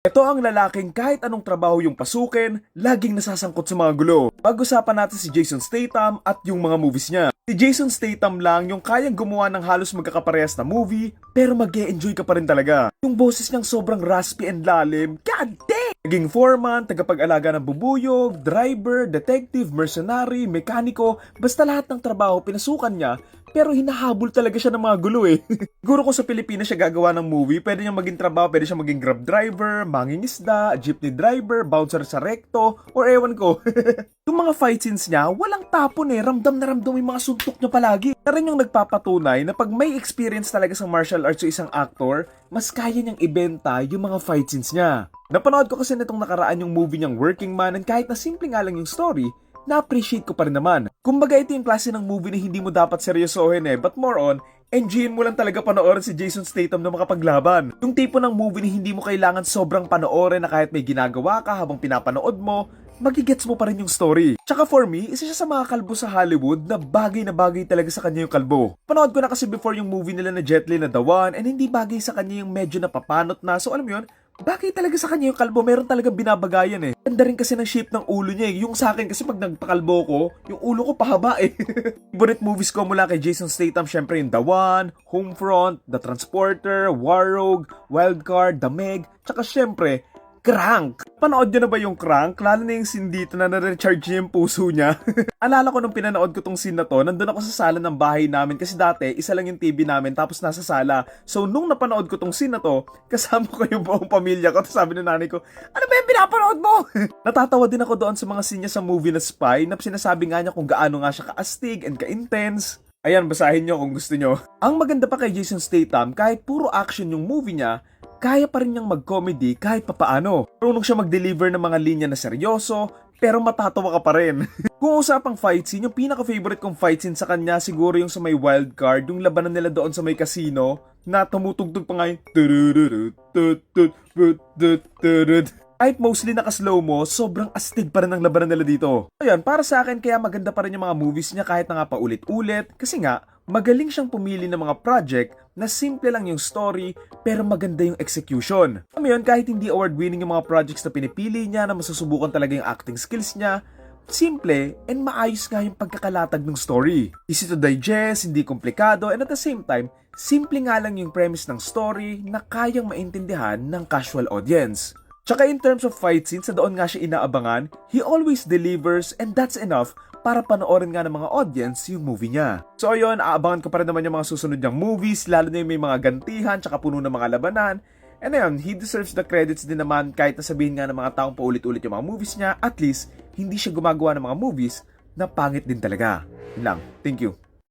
Ito ang lalaking kahit anong trabaho yung pasukin, laging nasasangkot sa mga gulo. Pag-usapan natin si Jason Statham at yung mga movies niya. Si Jason Statham lang yung kayang gumawa ng halos magkakaparehas na movie, pero mag enjoy ka pa rin talaga. Yung boses niyang sobrang raspy and lalim, god damn! Naging foreman, tagapag-alaga ng bubuyog, driver, detective, mercenary, mekaniko, basta lahat ng trabaho pinasukan niya, pero hinahabol talaga siya ng mga gulo eh. Siguro kung sa Pilipinas siya gagawa ng movie, pwede niyang maging trabaho, pwede siya maging grab driver, mangingisda, jeepney driver, bouncer sa recto, or ewan ko. yung mga fight scenes niya, walang tapon eh, ramdam na ramdam yung mga suntok niya palagi. Na yung nagpapatunay na pag may experience talaga sa martial arts yung isang actor, mas kaya niyang ibenta yung mga fight scenes niya. Napanood ko kasi nitong nakaraan yung movie niyang Working Man and kahit na simple nga lang yung story, na-appreciate ko pa rin naman. Kumbaga ito yung klase ng movie na hindi mo dapat seryosohin eh, but more on, enjoyin mo lang talaga panoorin si Jason Statham na makapaglaban. Yung tipo ng movie na hindi mo kailangan sobrang panoorin na kahit may ginagawa ka habang pinapanood mo, magigets mo pa rin yung story. Tsaka for me, isa siya sa mga kalbo sa Hollywood na bagay na bagay talaga sa kanya yung kalbo. Panood ko na kasi before yung movie nila na Jet Li na The One and hindi bagay sa kanya yung medyo napapanot na. So alam mo yun, bagay talaga sa kanya yung kalbo. Meron talaga binabagayan eh. Ganda rin kasi ng shape ng ulo niya eh. Yung sa akin kasi pag nagpakalbo ko, yung ulo ko pahaba eh. Favorite movies ko mula kay Jason Statham, syempre yung The One, Homefront, The Transporter, War Rogue, Wildcard, The Meg, tsaka syempre, Crank! Panood nyo na ba yung Crank? Lalo na yung scene dito na na-recharge niya yung puso niya. Alala ko nung pinanood ko tong scene na to, nandun ako sa sala ng bahay namin kasi dati, isa lang yung TV namin tapos nasa sala. So nung napanood ko tong scene na to, kasama ko yung buong pamilya ko. Sabi ng nanay ko, ano ba yung pinapanood mo? Natatawa din ako doon sa mga scene niya sa movie na Spy na sinasabi nga niya kung gaano nga siya kaastig and ka-intense. Ayan, basahin nyo kung gusto nyo. Ang maganda pa kay Jason Statham, kahit puro action yung movie niya, kaya pa rin niyang mag-comedy kahit papaano. Marunong siya mag-deliver ng mga linya na seryoso, pero matatawa ka pa rin. Kung usapang fight scene, yung pinaka-favorite kong fight scene sa kanya siguro yung sa may wild card, yung labanan nila doon sa may casino, na tumutugtog pa nga yung. Kahit mostly naka-slow mo, sobrang astig pa rin ang labanan nila dito. Ayan, para sa akin, kaya maganda pa rin yung mga movies niya kahit na nga paulit-ulit. Kasi nga, magaling siyang pumili ng mga project na simple lang yung story pero maganda yung execution. Alam yun, kahit hindi award-winning yung mga projects na pinipili niya na masusubukan talaga yung acting skills niya, simple and maayos nga yung pagkakalatag ng story. Easy to digest, hindi komplikado, and at the same time, simple nga lang yung premise ng story na kayang maintindihan ng casual audience. Tsaka in terms of fight scenes, sa doon nga siya inaabangan, he always delivers and that's enough para panoorin nga ng mga audience yung movie niya. So ayun, aabangan ko pa rin naman yung mga susunod niyang movies, lalo na yung may mga gantihan, tsaka puno ng mga labanan. And ayun, he deserves the credits din naman kahit nasabihin nga ng mga taong paulit-ulit yung mga movies niya, at least, hindi siya gumagawa ng mga movies na pangit din talaga. Yun lang. Thank you.